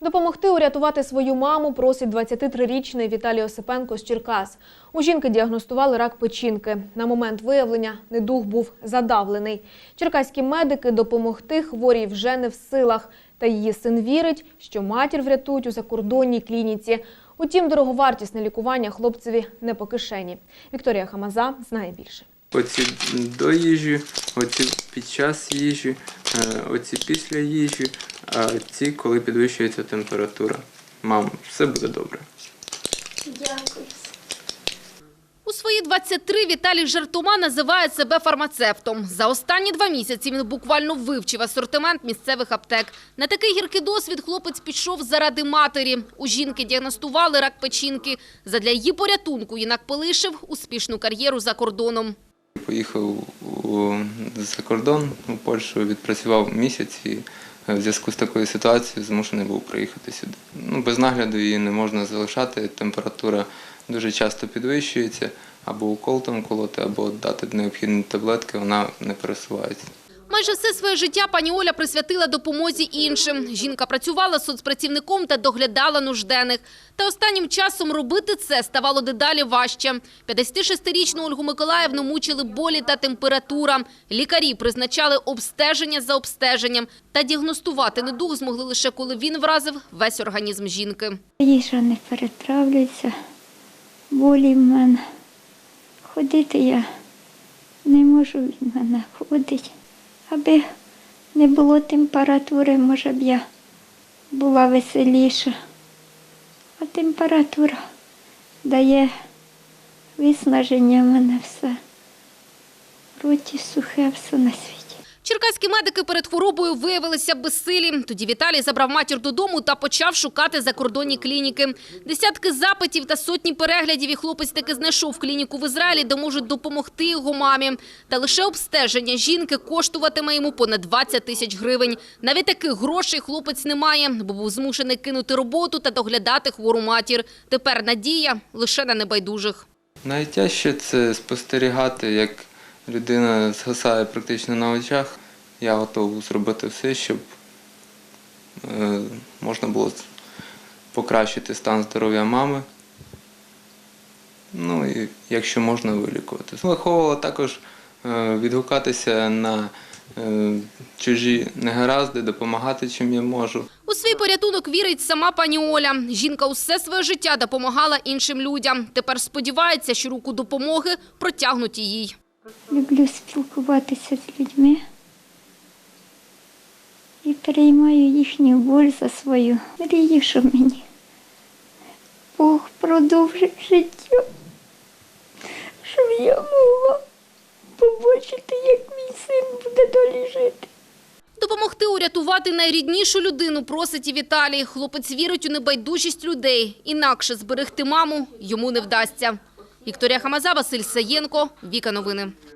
Допомогти урятувати свою маму просить 23-річний Віталій Осипенко з Черкас. У жінки діагностували рак печінки. На момент виявлення недуг був задавлений. Черкаські медики допомогти хворій вже не в силах. Та її син вірить, що матір врятують у закордонній клініці. Утім, дороговартісне лікування хлопцеві не по кишені. Вікторія Хамаза знає більше. Оці до їжі, оці під час їжі, е, оці після їжі, а ці, коли підвищується температура. Мам, все буде добре. Дякую. У свої 23 Віталій жартома називає себе фармацевтом. За останні два місяці він буквально вивчив асортимент місцевих аптек. На такий гіркий досвід хлопець пішов заради матері. У жінки діагностували рак печінки. Задля її порятунку юнак полишив успішну кар'єру за кордоном. Поїхав за кордон у Польщу, відпрацював місяць і е, в зв'язку з такою ситуацією змушений був приїхати сюди. Ну, без нагляду її не можна залишати, температура дуже часто підвищується, або укол там колоти, або дати необхідні таблетки, вона не пересувається. Майже все своє життя пані Оля присвятила допомозі іншим. Жінка працювала соцпрацівником та доглядала нужденних. Та останнім часом робити це ставало дедалі важче. 56-річну Ольгу Миколаївну мучили болі та температура. Лікарі призначали обстеження за обстеженням. Та діагностувати недуг змогли лише коли він вразив весь організм жінки. Їжа не перетравлюється, болі в мене. Ходити я не можу від мене ходить. Аби не було температури, може б я була веселіша. А температура дає виснаження в мене все. В роті сухе, все на світі. Черкаські медики перед хворобою виявилися безсилі. Тоді Віталій забрав матір додому та почав шукати закордонні клініки. Десятки запитів та сотні переглядів і хлопець таки знайшов клініку в Ізраїлі, де можуть допомогти його мамі. Та лише обстеження жінки коштуватиме йому понад 20 тисяч гривень. Навіть таких грошей хлопець не має, бо був змушений кинути роботу та доглядати хвору матір. Тепер надія лише на небайдужих. Найтяжче це спостерігати, як людина згасає практично на очах. Я готовий зробити все, щоб е, можна було покращити стан здоров'я мами. Ну і якщо можна вилікувати. Виховувала також е, відгукатися на е, чужі негаразди, допомагати чим я можу. У свій порятунок вірить сама пані Оля. Жінка усе своє життя допомагала іншим людям. Тепер сподівається, що руку допомоги протягнуть їй. Люблю спілкуватися з людьми і переймаю їхню боль за свою. Мрію, що мені Бог продовжив життя, щоб я могла побачити, як мій син буде далі жити. Допомогти урятувати найріднішу людину просить і Віталій. Хлопець вірить у небайдужість людей. Інакше зберегти маму йому не вдасться. Вікторія Хамаза, Василь Саєнко, Віка Новини.